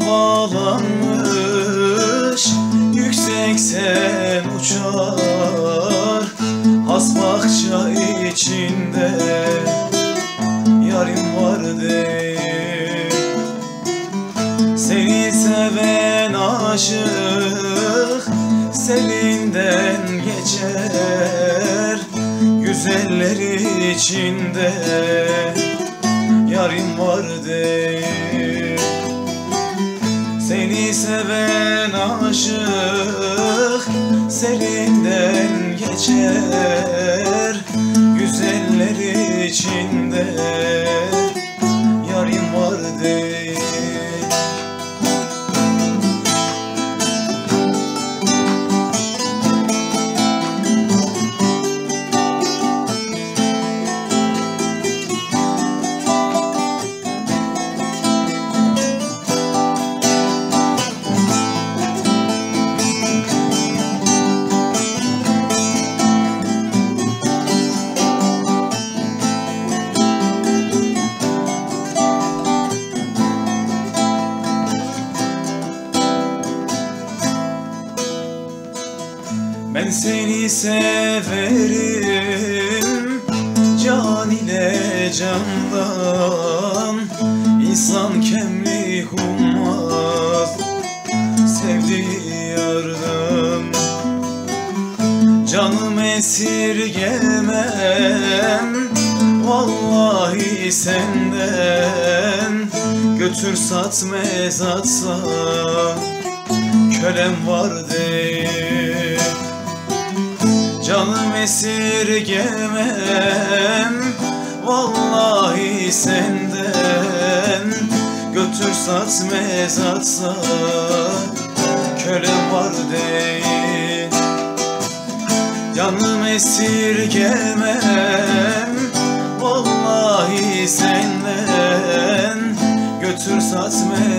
Havalanmış. Yüksekten uçar Has içinde. Yarim var Seni seven aşık Selinden geçer. Güzeller içinde. Yarim var değil Seven aşık Selinden geçer Ben seni severim Can ile candan. İnsan kemli ummaz Sevdiği yardan Canım esirgemem Vallahi senden. Götür sat mezatsa Kölem var değil Canım esirgemem Vallahi senden Götür sat mezatsa Kölem var değil. Canım esirgemem Vallahi senden Götür sat mezatsa